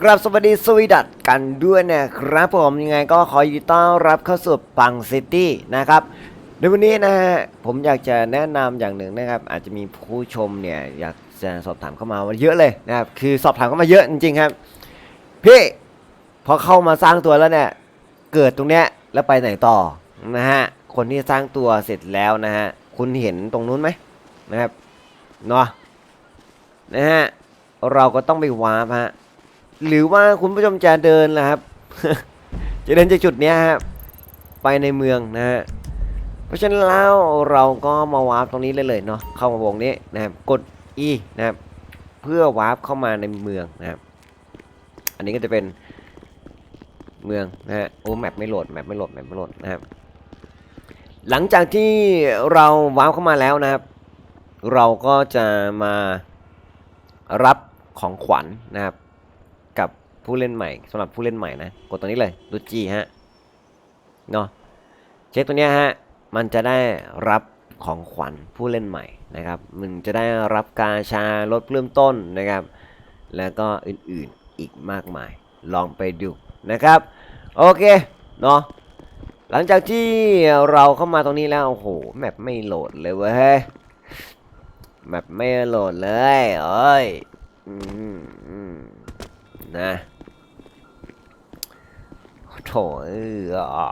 กราบสวัสดีสวีดัตกันด้วยนะครับผมยังไงก็ขอยินดีต้อนรับเข้าสู่ปังซิตี้นะครับในวันนี้นะฮะผมอยากจะแนะนำอย่างหนึ่งนะครับ อาจจะมีผู้ชมเนี่ยอยากจะสอบถามเข้ามาว่าเยอะเลยนะครับคือสอบถามเข้ามาเยอะจริงๆครับ พี่พอเข้ามาสร้างตัวแล้วเนี่ยเกิดตรงเนี้ยแล้วไปไหนต่อนะฮะคนที่สร้างตัวเสร็จแล้วนะฮะคุณเห็นตรงนู้นไหมนะครับเนาะนะฮะเราก็ต้องไปวาร์ปฮะ หรือว่าคุณผู้ชมจะเดินนะครับ จะเดินจากจุดเนี้ยฮะไปในเมืองนะฮะเพราะฉะนั้นแล้วเราก็มาวาร์ปตรงนี้เลยเลยเนาะเข้ามาวงนี้นะครับกด E นะครับเพื่อวาร์ปเข้ามาในเมืองนะครับ อันนี้ก็จะเป็นเมืองนะฮะโอ้แมปไม่โหลดแมปไม่โหลดแมปไม่โหลดนะครับ หลังจากที่เราวาร์ปเข้ามาแล้วนะครับ เราก็จะมารับของขวัญนะครับ กับผู้เล่นใหม่สำหรับผู้เล่นใหม่นะ กดตัวนี้เลยดูจีฮะเนาะเช็คตัวเนี้ยฮะมันจะได้รับของขวัญผู้เล่นใหม่นะครับ มันจะได้รับกาชาลดเริ่มต้นนะครับ แล้วก็อื่นๆอีกมากมาย ลองไปดูนะครับ โอเคเนาะหลังจากที่เราเข้ามาตรงนี้แล้ว โอ้โห แมปไม่โหลดเลยเว้ยแมปไม่โหลดเลยเอ้ยอืม นะโถเอออ่า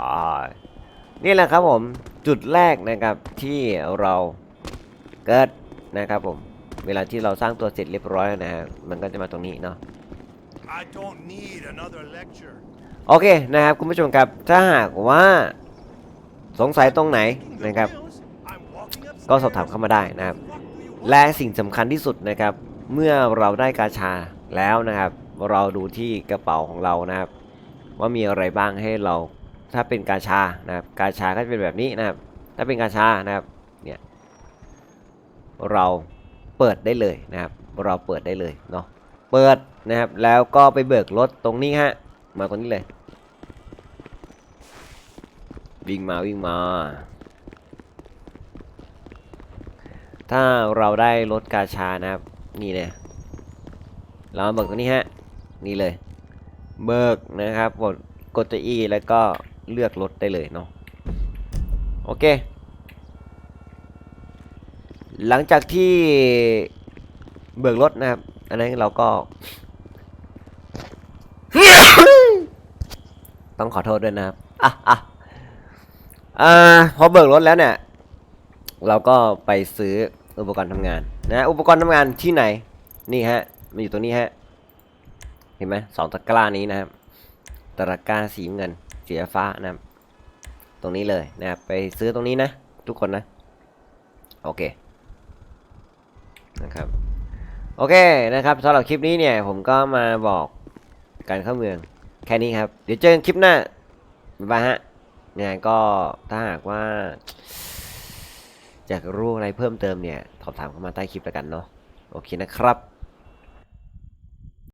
นี่แหละครับผมจุดแรกนะครับที่เราเกิดนะครับผม เวลาที่เราสร้างตัวเสร็จเรียบร้อยแล้วนะฮะมันก็จะมาตรงนี้เนาะ I don't need another lecture. โอเคนะครับคุณผู้ชมครับถ้าหากว่าสงสัยตรงไหนนะครับ I'm walking upstairs. ก็สอบถามเข้ามาได้นะครับ What do you want? และสิ่งสำคัญที่สุดนะครับ เมื่อเราได้กาชาแล้วนะครับ เราดูที่กระเป๋าของเรานะครับ ว่ามีอะไรบ้างให้เรา ถ้าเป็นกาชานะครับ กาชาก็จะเป็นแบบนี้นะครับ ถ้าเป็นกาชานะครับ เนี่ย เราเปิดได้เลยนะครับ เราเปิดได้เลยเนาะ เปิดนะครับ แล้วก็ไปเบิกรถตรงนี้ฮะ มาตรงนี้เลย วิ่งมาวิ่งมา ถ้าเราได้รถกาชานะครับ นี่เลยเรามาเบิกตรงนี้ฮะ นี่เลย เบิกนะครับกดกดตัว E แล้วก็เลือกรถได้เลยเนาะโอเค หลังจากที่เบิกรถนะครับ อันนั้นเราก็ ต้องขอโทษด้วยนะครับอะอะอ่าพอเบิกรถแล้วเนี่ย เราก็ไปซื้ออุปกรณ์ทำงานนะ อุปกรณ์ทำงานที่ไหน นี่ฮะ มันอยู่ตรงนี้ฮะ ห็นไหมสองตะกร้านี้นะครับตะกร้าสีเงินสีฟ้านะครับ ตรงนี้เลยนะครับไปซื้อตรงนี้นะ ทุกคนนะ โอเคนะครับโอเคนะครับสำหรับคลิปนี้เนี่ยผมก็มาบอกการเข้าเมืองแค่นี้ครับ เดี๋ยวเจอกันคลิปหน้าบ๊ายบายฮะยังไงก็ถ้าหากว่าอยากรู้อะไรเพิ่มเติมเนี่ยสอบถามเข้ามาใต้คลิปแล้วกันเนาะโอเคนะครับ